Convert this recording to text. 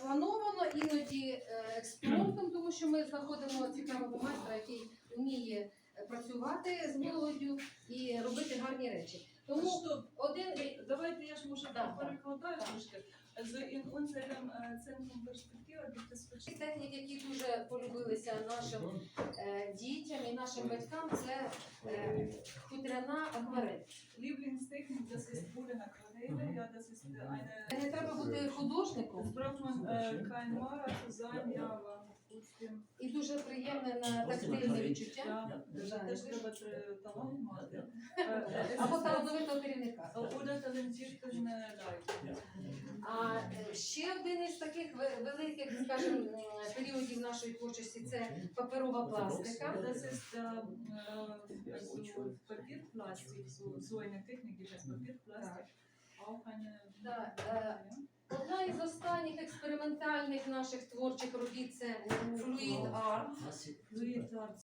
заплановано, іноді е, експромтом, тому що ми знаходимо цікавого майстра, який вміє е, працювати з молоддю і робити гарні речі. Тому Stopp, один давайте я ж може Да, перекладаю да. трошки. Zentrum Perspektiva gibt es Ці verschiedene техніки, які дуже полюбилися нашим е, дітям і нашим батькам, це е, хутряна акварель. Lieblingstechnik, das ist Boden Aquarelle, ja, das ist eine ja, aber trotzdem. і дуже приємне на тактильне відчуття. Теж треба е, талант мати. Е, Або талановитого керівника. Oder talentierte Leiter. А е, ще один із таких великих, скажімо, періодів нашої творчості це паперова пластика. Das ist äh, äh, also Papierplastik, so, so eine Technik gibt es, Papierplastik. Auch eine Да, е, Одна із останніх експериментальних наших творчих робіт це флюїд арт. Fluid Art